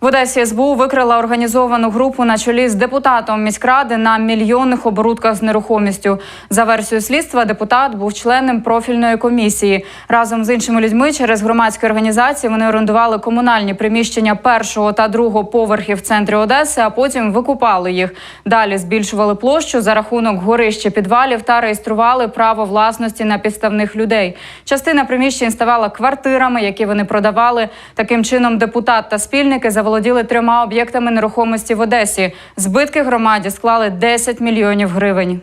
В Одесі СБУ викрила організовану групу на чолі з депутатом міськради на мільйонних оборудках з нерухомістю. За версією слідства, депутат був членом профільної комісії. Разом з іншими людьми через громадські організації вони орендували комунальні приміщення першого та другого поверхів в центрі Одеси, а потім викупали їх. Далі збільшували площу за рахунок горища підвалів та реєстрували право власності на підставних людей. Частина приміщень ставала квартирами, які вони продавали. Таким чином, депутат та спільники заволоділи трьома об'єктами нерухомості в Одесі. Збитки громаді склали 10 мільйонів гривень.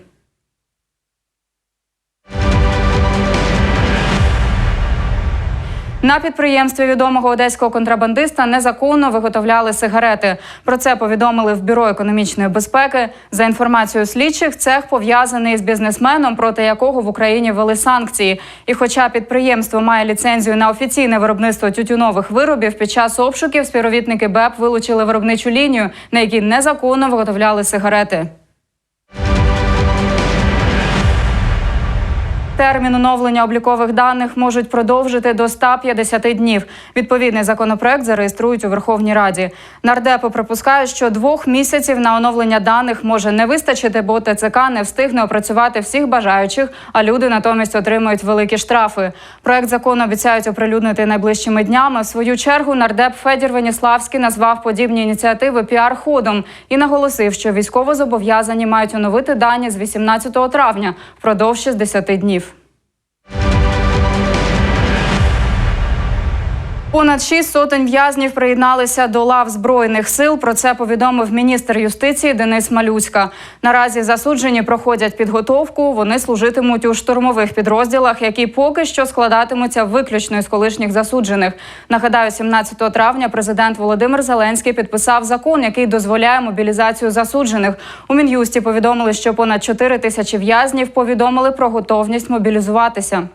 На підприємстві відомого одеського контрабандиста незаконно виготовляли сигарети. Про це повідомили в бюро економічної безпеки. За інформацією слідчих, цех пов'язаний з бізнесменом, проти якого в Україні ввели санкції. І, хоча підприємство має ліцензію на офіційне виробництво тютюнових виробів, під час обшуків співробітники БЕП вилучили виробничу лінію, на якій незаконно виготовляли сигарети. Термін оновлення облікових даних можуть продовжити до 150 днів. Відповідний законопроект зареєструють у Верховній Раді. Нардепи припускають, що двох місяців на оновлення даних може не вистачити, бо ТЦК не встигне опрацювати всіх бажаючих, а люди натомість отримують великі штрафи. Проект закону обіцяють оприлюднити найближчими днями. В свою чергу нардеп Федір Веніславський назвав подібні ініціативи піар-ходом і наголосив, що військовозобов'язані мають оновити дані з 18 травня впродовж 60 днів. Понад шість сотень в'язнів приєдналися до лав збройних сил. Про це повідомив міністр юстиції Денис Малюцька. Наразі засуджені проходять підготовку. Вони служитимуть у штурмових підрозділах, які поки що складатимуться виключно із колишніх засуджених. Нагадаю, 17 травня президент Володимир Зеленський підписав закон, який дозволяє мобілізацію засуджених. У мін'юсті повідомили, що понад 4 тисячі в'язнів повідомили про готовність мобілізуватися.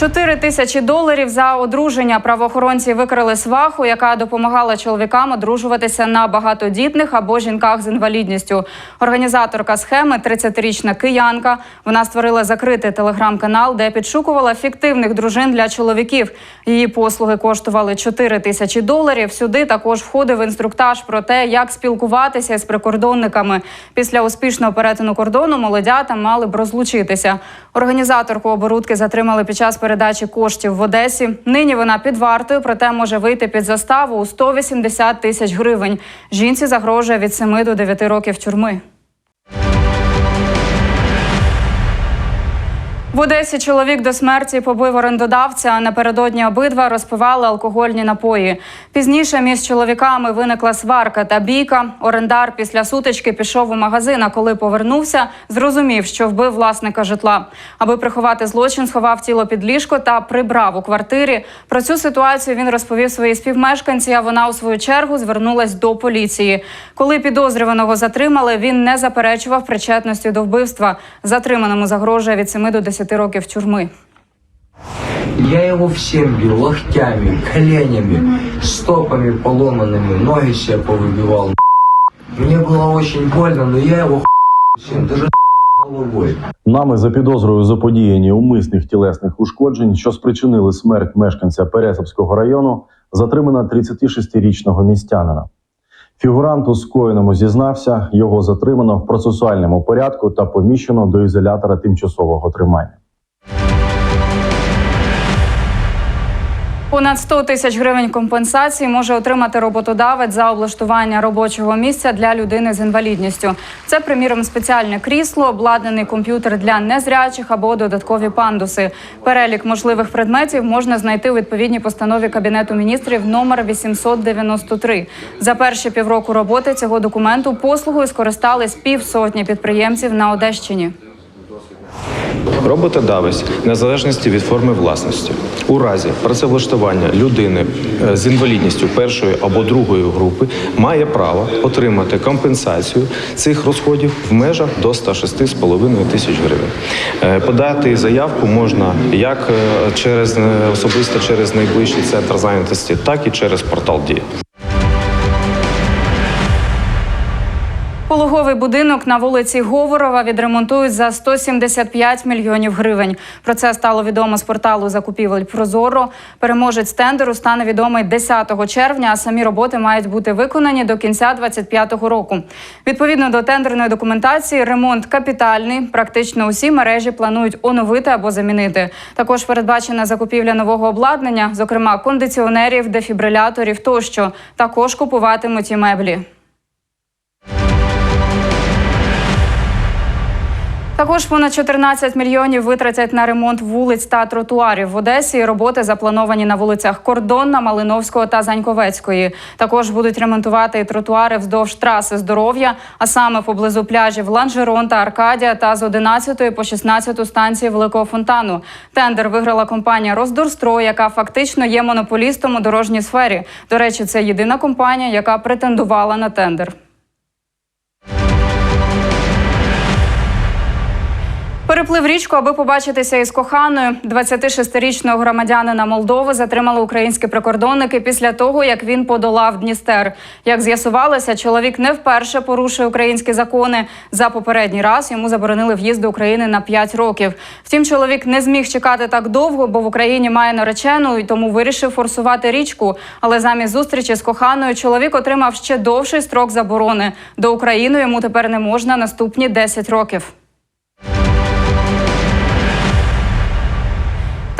Чотири тисячі доларів за одруження правоохоронці викрили сваху, яка допомагала чоловікам одружуватися на багатодітних або жінках з інвалідністю. Організаторка схеми, 30-річна киянка. Вона створила закритий телеграм-канал, де підшукувала фіктивних дружин для чоловіків. Її послуги коштували 4 тисячі доларів. Сюди також входив інструктаж про те, як спілкуватися з прикордонниками. Після успішного перетину кордону молодята мали б розлучитися. Організаторку оборудки затримали під час передачі коштів в Одесі. Нині вона під вартою, проте може вийти під заставу у 180 тисяч гривень. Жінці загрожує від 7 до 9 років тюрми. В Одесі чоловік до смерті побив орендодавця. а Напередодні обидва розпивали алкогольні напої. Пізніше між чоловіками виникла сварка та бійка. Орендар після сутички пішов у магазин. А коли повернувся, зрозумів, що вбив власника житла. Аби приховати злочин, сховав тіло під ліжко та прибрав у квартирі. Про цю ситуацію він розповів своїй співмешканці. А вона у свою чергу звернулась до поліції. Коли підозрюваного затримали, він не заперечував причетності до вбивства. Затриманому загрожує від 7 до 10 років тюрми. Я его всем бил локтями, коленями, стопами поломанными, ноги себе повыбивал. Мне было очень больно, но я его всем, даже головой. Нами за підозрою заподіяння умисних тілесних ушкоджень, що спричинили смерть мешканця Пересипського району, затримана 36-річного містянина. Фігурант у скоєному зізнався, його затримано в процесуальному порядку та поміщено до ізолятора тимчасового тримання. Понад 100 тисяч гривень компенсації може отримати роботодавець за облаштування робочого місця для людини з інвалідністю. Це, приміром, спеціальне крісло, обладнаний комп'ютер для незрячих або додаткові пандуси. Перелік можливих предметів можна знайти у відповідній постанові Кабінету міністрів номер 893. За перші півроку роботи цього документу послугою скористались півсотні підприємців на Одещині. Роботодавець незалежності від форми власності у разі працевлаштування людини е, з інвалідністю першої або другої групи має право отримати компенсацію цих розходів в межах до 106,5 тисяч гривень. Е, Подати заявку можна як е, через особисто через найближчий центр зайнятості, так і через портал Дія. Пологовий будинок на вулиці Говорова відремонтують за 175 мільйонів гривень. Про це стало відомо з порталу закупівель Прозоро. Переможець тендеру стане відомий 10 червня. А самі роботи мають бути виконані до кінця 2025 року. Відповідно до тендерної документації, ремонт капітальний. Практично усі мережі планують оновити або замінити. Також передбачена закупівля нового обладнання, зокрема кондиціонерів, дефібриляторів тощо. Також купуватимуть і меблі. Також понад 14 мільйонів витратять на ремонт вулиць та тротуарів в Одесі. Роботи заплановані на вулицях Кордонна, Малиновського та Заньковецької. Також будуть ремонтувати тротуари вздовж траси здоров'я, а саме поблизу пляжів Ланжерон та Аркадія та з 11 по 16 станції Великого фонтану. Тендер виграла компанія Роздорстрой, яка фактично є монополістом у дорожній сфері. До речі, це єдина компанія, яка претендувала на тендер. Переплив річку, аби побачитися із коханою. 26-річного громадянина Молдови затримали українські прикордонники після того, як він подолав Дністер. Як з'ясувалося, чоловік не вперше порушує українські закони. За попередній раз йому заборонили в'їзд до України на 5 років. Втім, чоловік не зміг чекати так довго, бо в Україні має наречену і тому вирішив форсувати річку. Але замість зустрічі з коханою чоловік отримав ще довший строк заборони. До України йому тепер не можна наступні 10 років.